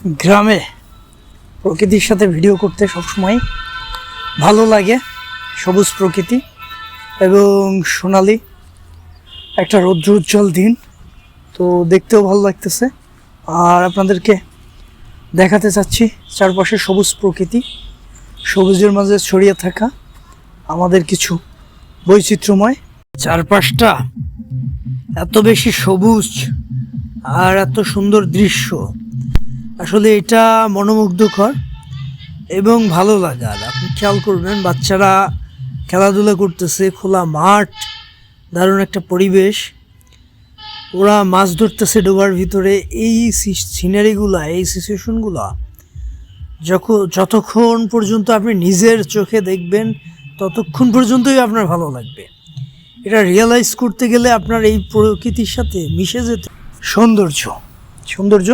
গ্রামে প্রকৃতির সাথে ভিডিও করতে সবসময় ভালো লাগে সবুজ প্রকৃতি এবং সোনালি একটা রৌদ্র উজ্জ্বল দিন। তো দেখতেও ভালো লাগতেছে। আর আপনাদেরকে দেখাতে চাচ্ছি চারপাশে সবুজ প্রকৃতি, সবুজের মাঝে ছড়িয়ে থাকা আমাদের কিছু বৈচিত্র্যময়। চারপাশটা এত বেশি সবুজ আর এত সুন্দর দৃশ্য। আসলে এটা মনোমুগ্ধকর এবং ভালো লাগার আপনি খেয়াল করবেন, বাচ্চারা খেলাধুলা করতেছে, খোলা মাঠ, দারুণ একটা পরিবেশ। ওরা মাছ ধরতেছে ডোবার ভিতরে। এই সিনারিগুলা, এই সিচুয়েশনগুলা যখন যতক্ষণ পর্যন্ত আপনি নিজের চোখে দেখবেন, ততক্ষণ পর্যন্তই আপনার ভালো লাগবে। এটা রিয়েলাইজ করতে গেলে আপনার এই প্রকৃতির সাথে মিশে যেতে সৌন্দর্য। সৌন্দর্য?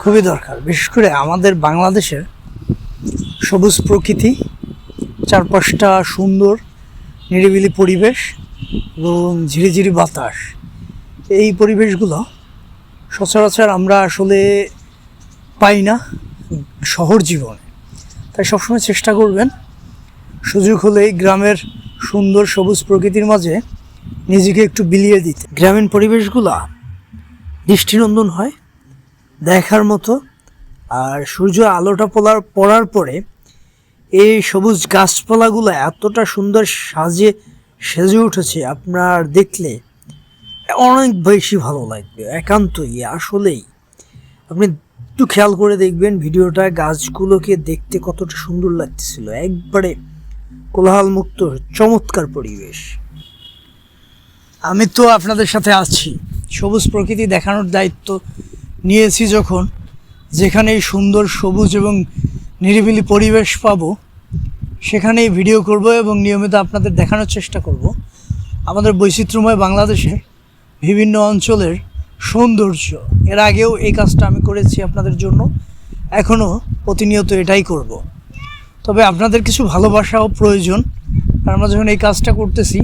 খুবই দরকার। বিশেষ করে আমাদের বাংলাদেশের সবুজ প্রকৃতি, চারপাশটা সুন্দর, নিরিবিলি পরিবেশ এবং ঝিরিঝিরি বাতাস। এই পরিবেশগুলো সচরাচর আমরা আসলে পাই না শহর জীবনে। তাই সবসময় চেষ্টা করবেন সুযোগ হলেই গ্রামের সুন্দর সবুজ প্রকৃতির মাঝে নিজেকে একটু বিলিয়ে দিতে। গ্রামীণ পরিবেশগুলো দৃষ্টিনন্দন হয় দেখার মতো। আর সূর্য আলোটা পড়ার পড়ার পরে এই সবুজ গাছপালাগুলো এতটা সুন্দর সাজে সেজে উঠেছে আপনার দেখলে অনেক বেশি ভালো লাগবে, একান্তই, আসলেই। আপনি একটু খেয়াল করে দেখবেন ভিডিওটা, গাছগুলোকে দেখতে কতটা সুন্দর লাগতেছিল। একবারে কোলাহল মুক্ত চমৎকার পরিবেশ। আমি তো আপনাদের সাথে আছি। সবুজ প্রকৃতি দেখানোর দায়িত্ব নিয়েছি যখন, যেখানেই সুন্দর, সবুজ এবং নিরিবিলি পরিবেশ পাব, সেখানেই ভিডিও করব এবং নিয়মিত আপনাদের দেখানোর চেষ্টা করব। আমাদের বৈচিত্র্যময় বাংলাদেশের বিভিন্ন অঞ্চলের সৌন্দর্য, এর আগেও এই কাজটা আমি করেছি আপনাদের জন্য, এখনও প্রতিনিয়ত এটাই করব। তবে আপনাদের কিছু ভালোবাসাও প্রয়োজন আমরা যখন এই কাজটা করতেছি,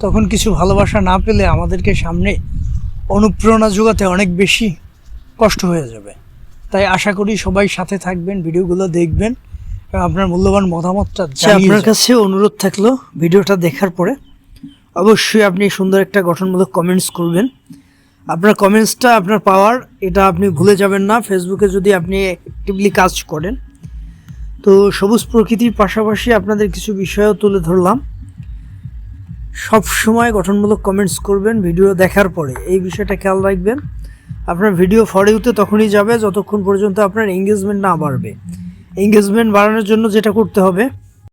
তখন কিছু ভালোবাসা না পেলে আমাদেরকে সামনে অনুপ্রেরণা যোগাতে অনেক বেশি কষ্ট হয়ে যাবে। তাই আশা করি সবাই সাথে থাকবেন ভিডিওগুলো দেখবেন আপনার মূল্যবান মতামতটা আপনার কাছে অনুরোধ থাকল ভিডিওটা দেখার পরে। অবশ্যই আপনি সুন্দর একটা গঠনমূলক কমেন্টস করবেন। আপনার কমেন্টসটা আপনার পাওয়ার এটা আপনি ভুলে যাবেন না। ফেসবুকে যদি আপনি অ্যাক্টিভলি কাজ করেন। তো সবুজ প্রকৃতির পাশাপাশি আপনাদের কিছু বিষয়ও তুলে ধরলাম। সব সময় গঠনমূলক কমেন্টস করবেন ভিডিও দেখার পরে। এই বিষয়টা খেয়াল রাখবেন। আপনার ভিডিও ফরেউতে তখনই যাবে, যতক্ষণ পর্যন্ত আপনার এঙ্গেজমেন্ট না বাড়বে। এঙ্গেজমেন্ট বাড়ানোর জন্য যেটা করতে হবে